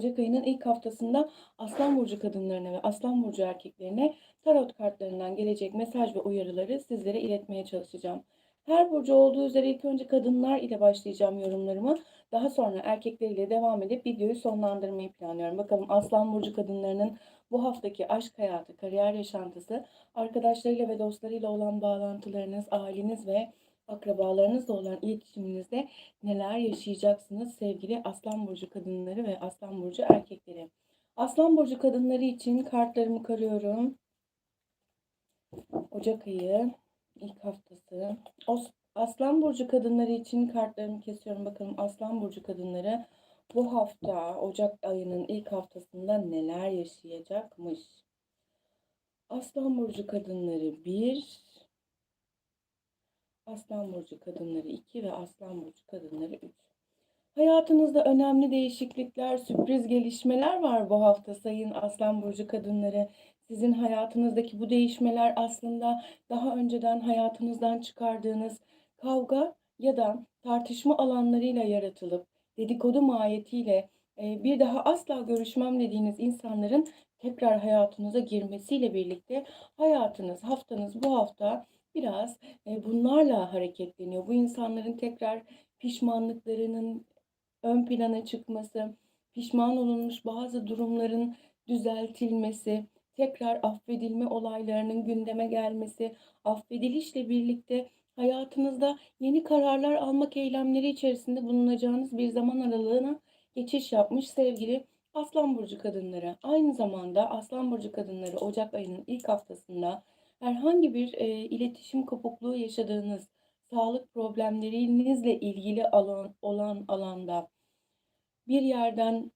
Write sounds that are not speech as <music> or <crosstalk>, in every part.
Ocak ayının ilk haftasında Aslan Burcu kadınlarına ve Aslan Burcu erkeklerine tarot kartlarından gelecek mesaj ve uyarıları sizlere iletmeye çalışacağım. Her burcu olduğu üzere ilk önce kadınlar ile başlayacağım yorumlarımı. Daha sonra erkekler ile devam edip videoyu sonlandırmayı planlıyorum. Bakalım Aslan Burcu kadınlarının bu haftaki aşk hayatı, kariyer yaşantısı, arkadaşlarıyla ve dostlarıyla olan bağlantılarınız, aileniz ve akrabalarınızla olan iletişiminizde neler yaşayacaksınız sevgili Aslan Burcu kadınları ve Aslan Burcu erkekleri. Aslan Burcu kadınları için kartlarımı karıyorum. Ocak ayı ilk haftası. Aslan Burcu kadınları için kartlarımı kesiyorum. Bakalım Aslan Burcu kadınları bu hafta Ocak ayının ilk haftasında neler yaşayacakmış? Aslan Burcu kadınları 1, Aslan Burcu kadınları 2 ve Aslan Burcu kadınları 3. Hayatınızda önemli değişiklikler, sürpriz gelişmeler var bu hafta sayın Aslan Burcu kadınları. Sizin hayatınızdaki bu değişmeler aslında daha önceden hayatınızdan çıkardığınız kavga ya da tartışma alanlarıyla yaratılıp dedikodu mahiyetiyle e, bir daha asla görüşmem dediğiniz insanların tekrar hayatınıza girmesiyle birlikte hayatınız, haftanız bu hafta biraz bunlarla hareketleniyor. Bu insanların tekrar pişmanlıklarının ön plana çıkması, pişman olunmuş bazı durumların düzeltilmesi, tekrar affedilme olaylarının gündeme gelmesi, affedilişle birlikte hayatınızda yeni kararlar almak eylemleri içerisinde bulunacağınız bir zaman aralığına geçiş yapmış sevgili Aslan Burcu kadınları. Aynı zamanda Aslan Burcu kadınları Ocak ayının ilk haftasında herhangi bir e, iletişim kopukluğu yaşadığınız, sağlık problemlerinizle ilgili alan, olan alanda bir yerden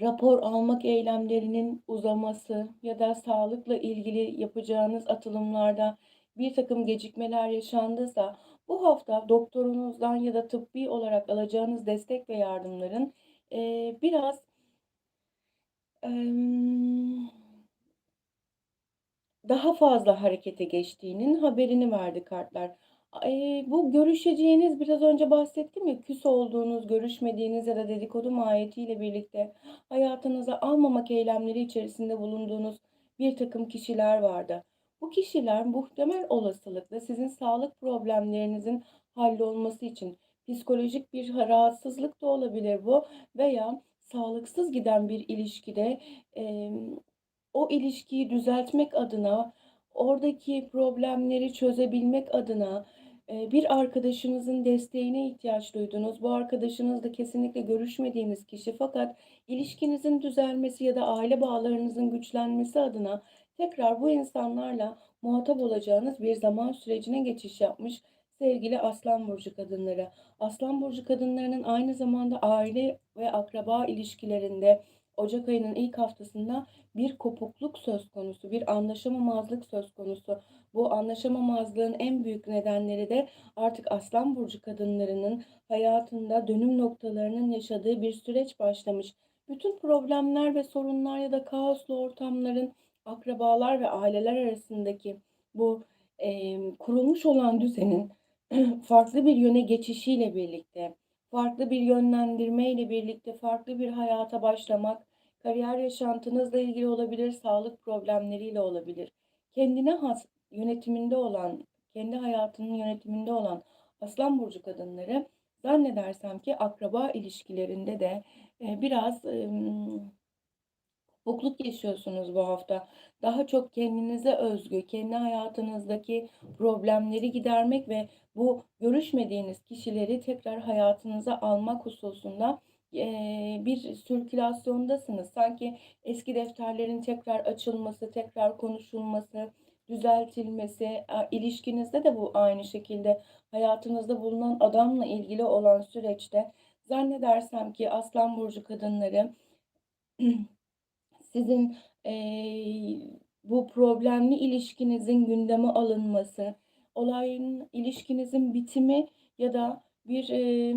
rapor almak eylemlerinin uzaması ya da sağlıkla ilgili yapacağınız atılımlarda bir takım gecikmeler yaşandıysa bu hafta doktorunuzdan ya da tıbbi olarak alacağınız destek ve yardımların e, biraz em, daha fazla harekete geçtiğinin haberini verdi kartlar. Eee, bu görüşeceğiniz biraz önce bahsettim ya küs olduğunuz, görüşmediğiniz ya da dedikodu mahiyetiyle birlikte hayatınıza almamak eylemleri içerisinde bulunduğunuz bir takım kişiler vardı. Bu kişiler muhtemel olasılıkla sizin sağlık problemlerinizin hallolması için psikolojik bir rahatsızlık da olabilir bu veya sağlıksız giden bir ilişkide em, o ilişkiyi düzeltmek adına, oradaki problemleri çözebilmek adına e, bir arkadaşınızın desteğine ihtiyaç duydunuz. Bu arkadaşınız da kesinlikle görüşmediğiniz kişi fakat ilişkinizin düzelmesi ya da aile bağlarınızın güçlenmesi adına tekrar bu insanlarla muhatap olacağınız bir zaman sürecine geçiş yapmış sevgili Aslan Burcu kadınları. Aslan Burcu kadınlarının aynı zamanda aile ve akraba ilişkilerinde Ocak ayının ilk haftasında bir kopukluk söz konusu, bir anlaşamamazlık söz konusu. Bu anlaşamamazlığın en büyük nedenleri de artık Aslan Burcu kadınlarının hayatında dönüm noktalarının yaşadığı bir süreç başlamış. Bütün problemler ve sorunlar ya da kaoslu ortamların akrabalar ve aileler arasındaki bu e, kurulmuş olan düzenin <clears throat> farklı bir yöne geçişiyle birlikte, farklı bir yönlendirme ile birlikte farklı bir hayata başlamak, kariyer yaşantınızla ilgili olabilir, sağlık problemleriyle olabilir. Kendine has yönetiminde olan, kendi hayatının yönetiminde olan Aslan Burcu kadınları zannedersem ki akraba ilişkilerinde de biraz kopukluk yaşıyorsunuz bu hafta. Daha çok kendinize özgü, kendi hayatınızdaki problemleri gidermek ve bu görüşmediğiniz kişileri tekrar hayatınıza almak hususunda bir sirkülasyondasınız. Sanki eski defterlerin tekrar açılması, tekrar konuşulması, düzeltilmesi, ilişkinizde de bu aynı şekilde hayatınızda bulunan adamla ilgili olan süreçte zannedersem ki Aslan Burcu kadınları <clears throat> sizin eee, bu problemli ilişkinizin gündeme alınması, olayın ilişkinizin bitimi ya da bir eee,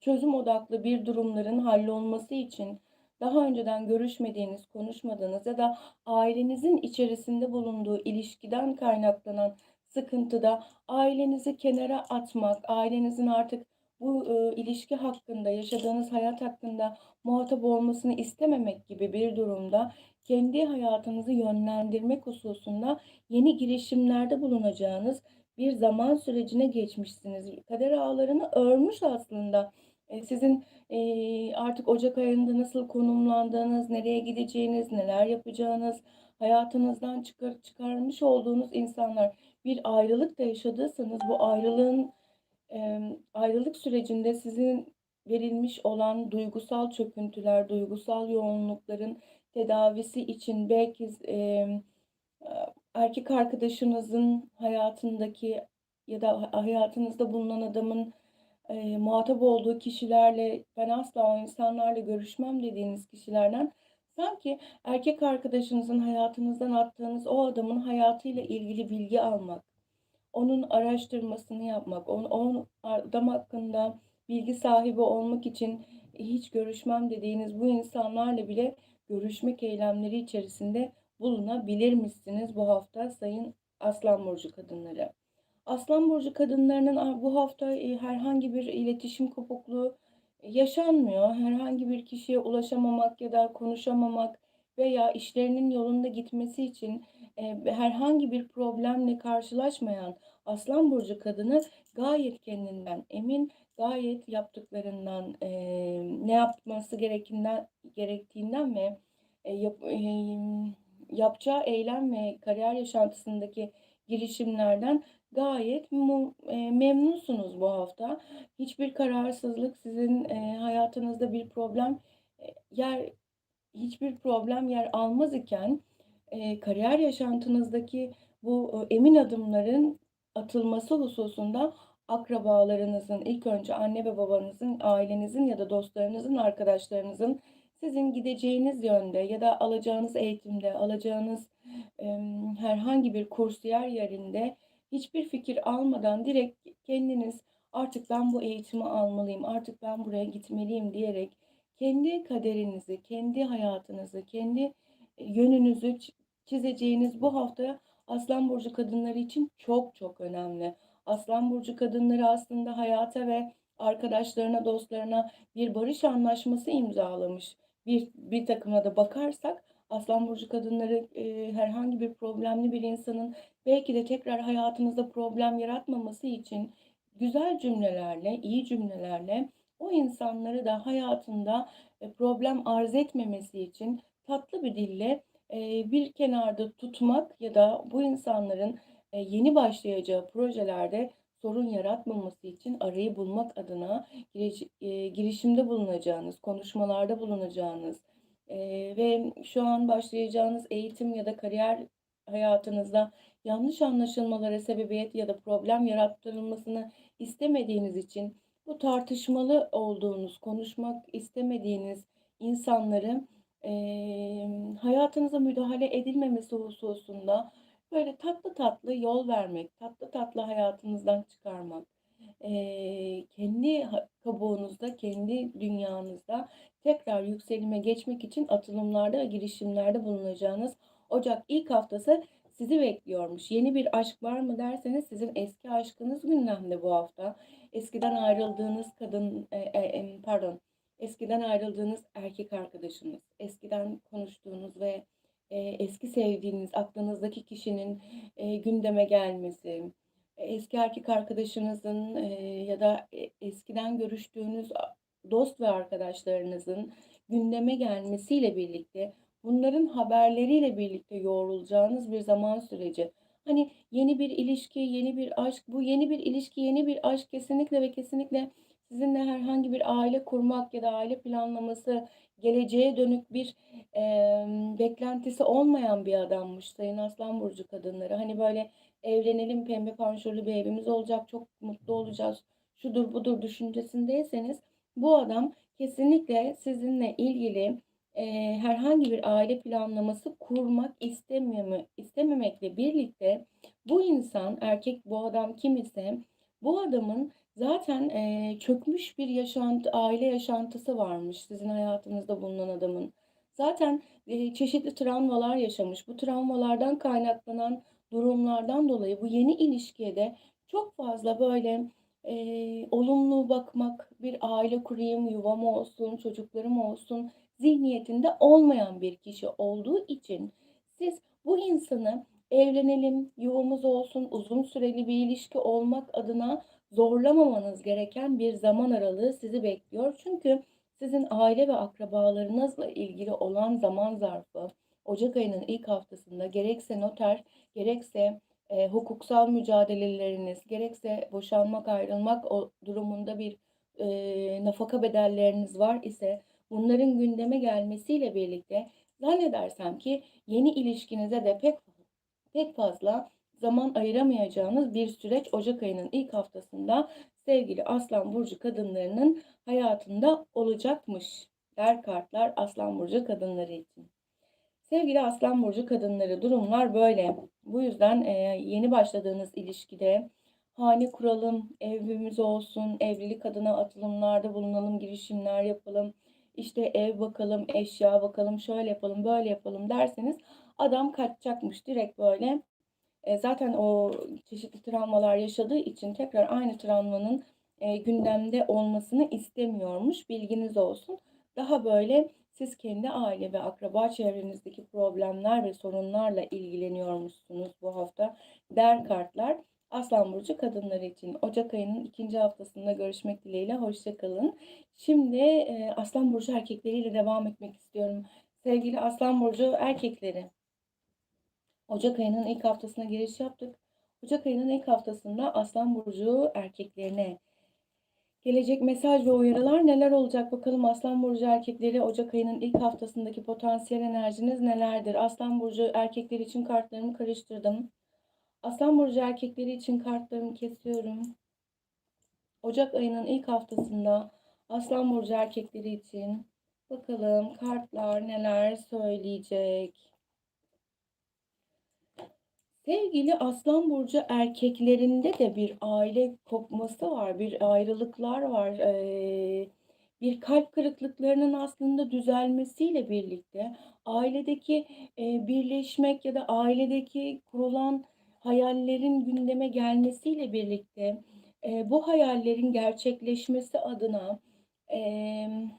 çözüm odaklı bir durumların hallolması için daha önceden görüşmediğiniz, konuşmadığınız ya da ailenizin içerisinde bulunduğu ilişkiden kaynaklanan sıkıntıda ailenizi kenara atmak, ailenizin artık bu, ııı, ilişki hakkında, yaşadığınız hayat hakkında muhatap olmasını istememek gibi bir durumda kendi hayatınızı yönlendirmek hususunda yeni girişimlerde bulunacağınız bir zaman sürecine geçmişsiniz. Kader ağlarını örmüş aslında. Eee, sizin, eee, artık ocak ayında nasıl konumlandığınız, nereye gideceğiniz, neler yapacağınız, hayatınızdan çıkar çıkarmış olduğunuz insanlar. Bir ayrılık da yaşadıysanız bu ayrılığın, emm, ayrılık sürecinde sizin verilmiş olan duygusal çöküntüler, duygusal yoğunlukların tedavisi için belki aaa, erkek arkadaşınızın hayatındaki ya da ha hayatınızda bulunan adamın, eee, muhatap olduğu kişilerle "Ben asla o insanlarla görüşmem." dediğiniz kişilerden sanki erkek arkadaşınızın hayatınızdan attığınız o adamın hayatıyla ilgili bilgi almak, onun araştırmasını yapmak, onu o adam hakkında bilgi sahibi olmak için hiç görüşmem dediğiniz bu insanlarla bile görüşmek eylemleri içerisinde bulunabilirmişsiniz bu hafta sayın Aslan burcu kadınları. Aslan burcu kadınlarının bu hafta, eee, herhangi bir iletişim kopukluğu yaşanmıyor. Herhangi bir kişiye ulaşamamak ya da konuşamamak veya işlerinin yolunda gitmesi için, eee, herhangi bir problemle karşılaşmayan Aslan burcu kadını gayet kendinden emin, gayet yaptıklarından, eee, ne yapması gerekinden gerektiğinden ve, eee, yap yapacağı eylem ve kariyer yaşantısındaki girişimlerden gayet memnunsunuz bu hafta. Hiçbir kararsızlık sizin, hayatınızda bir problem, yer hiçbir problem yer almaz iken, eee, kariyer yaşantınızdaki bu, ııı, emin adımların atılması hususunda akrabalarınızın, ilk önce anne ve babanızın, ailenizin ya da dostlarınızın, arkadaşlarınızın sizin gideceğiniz yönde ya da alacağınız eğitimde, alacağınız, emm, herhangi bir kursiyer yerinde hiçbir fikir almadan direkt kendiniz "Artık ben bu eğitimi almalıyım, artık ben buraya gitmeliyim." diyerek kendi kaderinizi, kendi hayatınızı, kendi, yönünüzü çi çizeceğiniz bu hafta Aslan burcu kadınları için çok çok önemli. Aslan burcu kadınları aslında hayata ve arkadaşlarına, dostlarına bir barış anlaşması imzalamış. Bir birtakıma da bakarsak Aslan burcu kadınları, eee, herhangi bir problemli bir insanın belki de tekrar hayatınızda problem yaratmaması için güzel cümlelerle, iyi cümlelerle o insanları da hayatında, eee, problem arz etmemesi için tatlı bir dille, eee, bir kenarda tutmak ya da bu insanların, eee, yeni başlayacağı projelerde sorun yaratmaması için arayı bulmak adına giriş eee, girişimde bulunacağınız, konuşmalarda bulunacağınız, eee, ve şu an başlayacağınız eğitim ya da kariyer hayatınızda yanlış anlaşılmalara sebebiyet ya da problem yarattırılmasını istemediğiniz için bu tartışmalı olduğunuz, konuşmak istemediğiniz insanları, emm, hayatınıza müdahale edilmemesi hususunda böyle tatlı tatlı yol vermek, tatlı tatlı hayatınızdan çıkarmak, eee, kendi kabuğunuzda, kendi dünyanızda tekrar yükselime geçmek için atılımlarda girişimlerde bulunacağınız ocak ilk haftası sizi bekliyormuş. Yeni bir aşk var mı derseniz sizin eski aşkınız gündemde bu hafta. Eskiden ayrıldığınız kadın, eee, emm, pardon, eskiden ayrıldığınız erkek arkadaşınız, eskiden konuştuğunuz ve, eee, eski sevdiğiniz, aklınızdaki kişinin, eee, gündeme gelmesi, eski erkek arkadaşınızın, eee, ya da e eskiden görüştüğünüz dost ve arkadaşlarınızın gündeme gelmesiyle birlikte, bunların haberleriyle birlikte yoğrulacağınız bir zaman süreci. Hani, yeni bir ilişki, yeni bir aşk, bu yeni bir ilişki, yeni bir aşk kesinlikle ve kesinlikle sizinle herhangi bir aile kurmak ya da aile planlaması, geleceğe dönük bir, emm, beklentisi olmayan bir adammış sayın Aslan burcu kadınları. Hani, böyle evlenelim, pembe panjurlu bir evimiz olacak, çok mutlu olacağız, şudur budur düşüncesindeyseniz bu adam kesinlikle sizinle ilgili, eee, herhangi bir aile planlaması kurmak istemiyor mu istememekle birlikte bu insan, erkek bu adam kim ise bu adamın zaten, eee, çökmüş bir yaşantı aile yaşantısı varmış sizin hayatınızda bulunan adamın. Zaten, eee, çeşitli travmalar yaşamış. Bu travmalardan kaynaklanan durumlardan dolayı bu yeni ilişkiye de çok fazla böyle, eee, olumlu bakmak, bir aile kurayım, yuvam olsun, çocuklarım olsun zihniyetinde olmayan bir kişi olduğu için siz bu insanı evlenelim, yuvamız olsun, uzun süreli bir ilişki olmak adına zorlamamanız gereken bir zaman aralığı sizi bekliyor. Çünkü sizin aile ve akrabalarınızla ilgili olan zaman zarfı Ocak ayının ilk haftasında gerekse noter, gerekse e, hukuksal mücadeleleriniz, gerekse boşanmak, ayrılmak o durumunda bir e, nafaka bedelleriniz var ise bunların gündeme gelmesiyle birlikte zannedersem ki yeni ilişkinize de pek pek fazla zaman ayıramayacağınız bir süreç Ocak ayının ilk haftasında sevgili Aslan Burcu kadınlarının hayatında olacakmış der kartlar Aslan Burcu kadınları için. Sevgili Aslan Burcu kadınları durumlar böyle. Bu yüzden e, yeni başladığınız ilişkide hane kuralım, evimiz olsun, evlilik adına atılımlarda bulunalım, girişimler yapalım, işte ev bakalım, eşya bakalım, şöyle yapalım, böyle yapalım derseniz adam kaçacakmış direkt böyle. E, zaten o çeşitli travmalar yaşadığı için tekrar aynı travmanın e, gündemde olmasını istemiyormuş. Bilginiz olsun. Daha böyle siz kendi aile ve akraba çevrenizdeki problemler ve sorunlarla ilgileniyormuşsunuz bu hafta der kartlar. Aslan Burcu kadınları için Ocak ayının ikinci haftasında görüşmek dileğiyle hoşçakalın. Şimdi e, Aslan Burcu erkekleriyle devam etmek istiyorum. Sevgili Aslan Burcu erkekleri. Ocak ayının ilk haftasına giriş yaptık. Ocak ayının ilk haftasında Aslan Burcu erkeklerine gelecek mesaj ve uyarılar neler olacak bakalım Aslan Burcu erkekleri Ocak ayının ilk haftasındaki potansiyel enerjiniz nelerdir? Aslan Burcu erkekleri için kartlarımı karıştırdım. Aslan Burcu erkekleri için kartlarımı kesiyorum. Ocak ayının ilk haftasında Aslan Burcu erkekleri için bakalım kartlar neler söyleyecek. Sevgili Aslan Burcu erkeklerinde de bir aile kopması var, bir ayrılıklar var. Eee, bir kalp kırıklıklarının aslında düzelmesiyle birlikte ailedeki eee, birleşmek ya da ailedeki kurulan hayallerin gündeme gelmesiyle birlikte eee, bu hayallerin gerçekleşmesi adına emm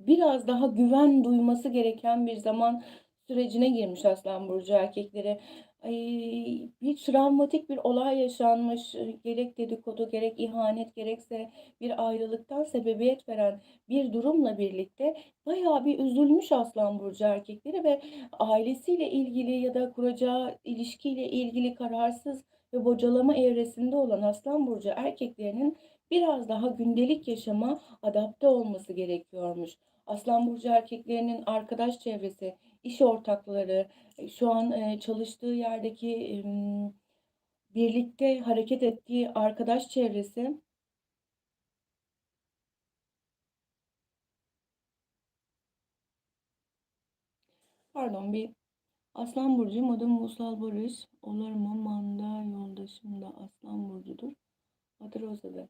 biraz daha güven duyması gereken bir zaman sürecine girmiş Aslan Burcu erkekleri. Ay, bir travmatik bir olay yaşanmış. Gerek dedikodu, gerek ihanet, gerekse bir ayrılıktan sebebiyet veren bir durumla birlikte bayağı bir üzülmüş Aslan Burcu erkekleri ve ailesiyle ilgili ya da kuracağı ilişkiyle ilgili kararsız ve bocalama evresinde olan Aslan Burcu erkeklerinin biraz daha gündelik yaşama adapte olması gerekiyormuş. Aslan Burcu erkeklerinin arkadaş çevresi, iş ortakları, e, şu an e, çalıştığı yerdeki birlikte hareket ettiği arkadaş çevresi Pardon bir Aslan Burcu'yum adım Musal Barış. Olur mu manda yoldaşım da Aslan Burcu'dur. Adı Roza'da.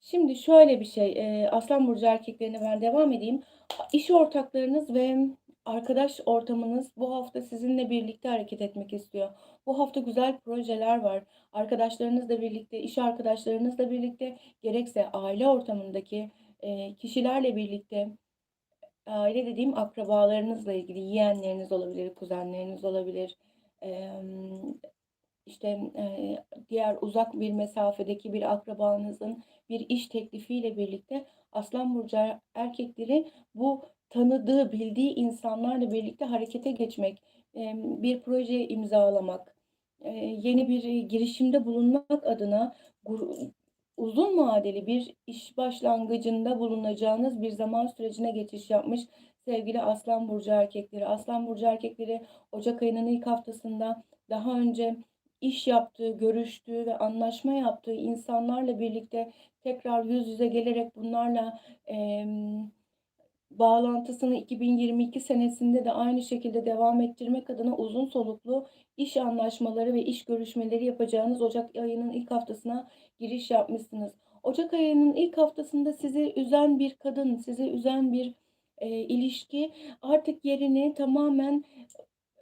Şimdi şöyle bir şey, eee, Aslan burcu erkeklerine ben devam edeyim. İş ortaklarınız ve arkadaş ortamınız bu hafta sizinle birlikte hareket etmek istiyor. Bu hafta güzel projeler var. Arkadaşlarınızla birlikte, iş arkadaşlarınızla birlikte, gerekse aile ortamındaki eee, kişilerle birlikte, aile dediğim akrabalarınızla ilgili, yeğenleriniz olabilir, kuzenleriniz olabilir, emm, işte diğer uzak bir mesafedeki bir akrabanızın bir iş teklifiyle birlikte Aslan Burcu er- erkekleri bu tanıdığı, bildiği insanlarla birlikte harekete geçmek, bir proje imzalamak, yeni bir girişimde bulunmak adına uzun vadeli bir iş başlangıcında bulunacağınız bir zaman sürecine geçiş yapmış sevgili Aslan Burcu erkekleri. Aslan Burcu erkekleri Ocak ayının ilk haftasında daha önce iş yaptığı, görüştüğü ve anlaşma yaptığı insanlarla birlikte tekrar yüz yüze gelerek bunlarla e, bağlantısını 2022 senesinde de aynı şekilde devam ettirmek adına uzun soluklu iş anlaşmaları ve iş görüşmeleri yapacağınız Ocak ayının ilk haftasına giriş yapmışsınız. Ocak ayının ilk haftasında sizi üzen bir kadın, sizi üzen bir e, ilişki artık yerini tamamen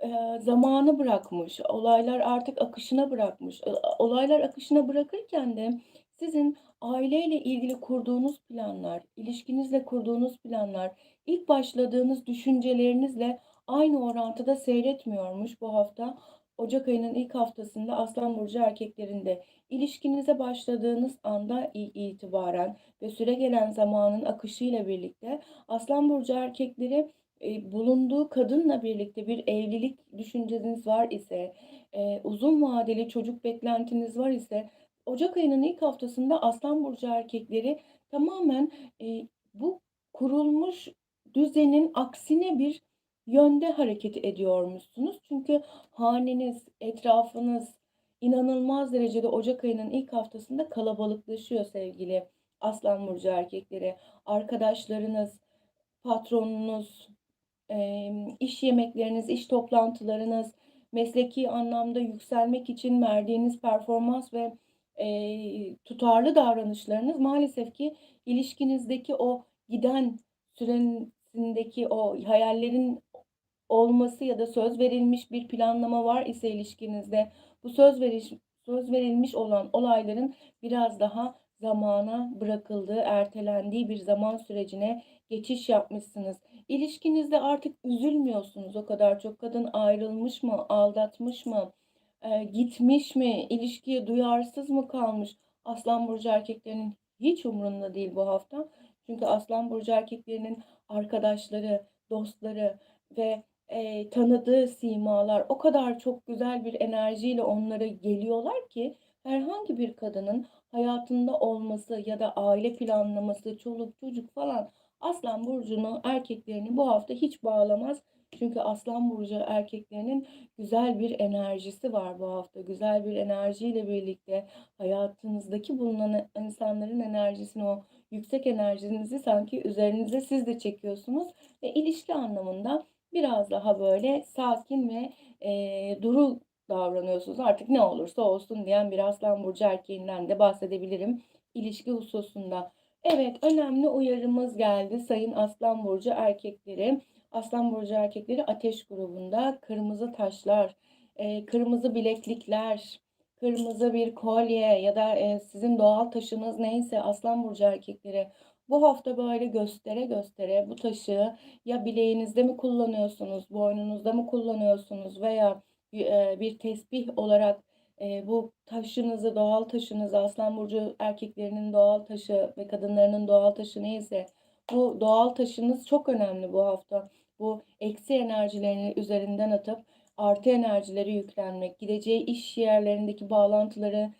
eee, zamanı bırakmış, olaylar artık akışına bırakmış. Olaylar akışına bırakırken de sizin aileyle ilgili kurduğunuz planlar, ilişkinizle kurduğunuz planlar, ilk başladığınız düşüncelerinizle aynı orantıda seyretmiyormuş bu hafta. Ocak ayının ilk haftasında Aslan burcu erkeklerinde ilişkinize başladığınız anda itibaren ve süregelen zamanın akışıyla birlikte Aslan burcu erkekleri Eee, bulunduğu kadınla birlikte bir evlilik düşünceniz var ise, eee, uzun vadeli çocuk beklentiniz var ise ocak ayının ilk haftasında Aslan burcu erkekleri tamamen, eee, bu kurulmuş düzenin aksine bir yönde hareket ediyormuşsunuz. Çünkü haneniz, etrafınız inanılmaz derecede ocak ayının ilk haftasında kalabalıklaşıyor sevgili Aslan burcu erkekleri. Arkadaşlarınız, patronunuz, iş yemekleriniz, iş toplantılarınız, mesleki anlamda yükselmek için verdiğiniz performans ve, eee, tutarlı davranışlarınız maalesef ki ilişkinizdeki o giden süresindeki o hayallerin olması ya da söz verilmiş bir planlama var ise ilişkinizde bu söz veriş söz verilmiş olan olayların biraz daha zamana bırakıldığı, ertelendiği bir zaman sürecine geçiş yapmışsınız. İlişkinizde artık üzülmüyorsunuz o kadar çok. Kadın ayrılmış mı, aldatmış mı, eee, gitmiş mi, ilişkiye duyarsız mı kalmış? Aslan burcu erkeklerinin hiç umurunda değil bu hafta. Çünkü Aslan burcu erkeklerinin arkadaşları, dostları ve eee, tanıdığı simalar o kadar çok güzel bir enerjiyle onlara geliyorlar ki herhangi bir kadının hayatında olması ya da aile planlaması, çoluk çocuk falan Aslan burcunu erkeklerini bu hafta hiç bağlamaz. Çünkü Aslan burcu erkeklerinin güzel bir enerjisi var bu hafta. Güzel bir enerjiyle birlikte hayatınızdaki bulunan insanların enerjisini, o yüksek enerjinizi sanki üzerinize siz de çekiyorsunuz ve ilişki anlamında biraz daha böyle sakin ve eee, duru davranıyorsunuz. Artık ne olursa olsun diyen bir Aslan burcu erkeğinden de bahsedebilirim ilişki hususunda. Evet, önemli uyarımız geldi sayın Aslan burcu erkekleri. Aslan burcu erkekleri ateş grubunda kırmızı taşlar, eee, kırmızı bileklikler, kırmızı bir kolye ya da eee, sizin doğal taşınız neyse Aslan burcu erkekleri bu hafta böyle göstere göstere bu taşı ya bileğinizde mi kullanıyorsunuz, boynunuzda mı kullanıyorsunuz veya eee, bir tesbih olarak Eee, bu taşınızı, doğal taşınızı, Aslan burcu erkeklerinin doğal taşı ve kadınlarının doğal taşı neyse bu doğal taşınız çok önemli bu hafta. Bu eksi enerjilerini üzerinden atıp artı enerjileri yüklenmek, gideceği iş yerlerindeki bağlantıları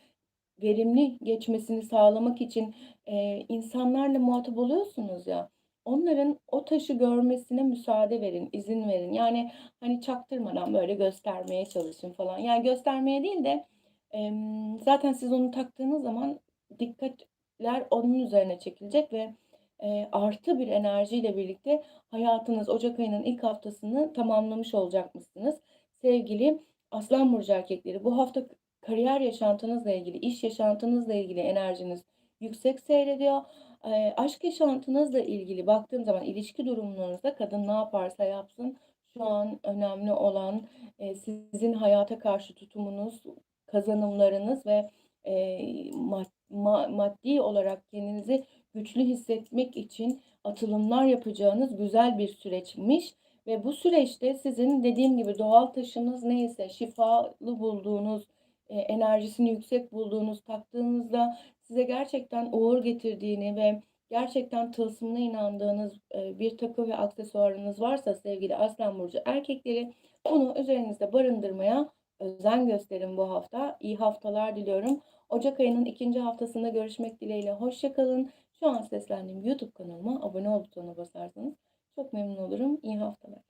verimli geçmesini sağlamak için, eee, insanlarla muhatap oluyorsunuz ya, onların o taşı görmesine müsaade verin, izin verin. Yani, hani, çaktırmadan böyle göstermeye çalışın falan. Yani göstermeye değil de, emm, zaten siz onu taktığınız zaman dikkatler onun üzerine çekilecek ve, eee, artı bir enerjiyle birlikte hayatınız ocak ayının ilk haftasını tamamlamış olacakmışsınız. Sevgili Aslan burcu erkekleri, bu hafta kariyer yaşantınızla ilgili, iş yaşantınızla ilgili enerjiniz yüksek seyrediyor. Eee, aşk yaşantınızla ilgili baktığım zaman ilişki durumunuzda kadın ne yaparsa yapsın şu an önemli olan, eee, sizin hayata karşı tutumunuz, kazanımlarınız ve, eee, mad ma maddi olarak kendinizi güçlü hissetmek için atılımlar yapacağınız güzel bir süreçmiş ve bu süreçte sizin dediğim gibi doğal taşınız neyse, şifalı bulduğunuz, eee, enerjisini yüksek bulduğunuz, taktığınızda size gerçekten uğur getirdiğini ve gerçekten tılsımına inandığınız, eee, bir takı ve aksesuarınız varsa sevgili Aslan burcu erkekleri, bunu üzerinizde barındırmaya özen gösterin bu hafta. İyi haftalar diliyorum. Ocak ayının ikinci haftasında görüşmek dileğiyle. Hoşça kalın. Şu an seslendiğim YouTube kanalıma abone ol butonuna basarsanız çok memnun olurum. İyi haftalar.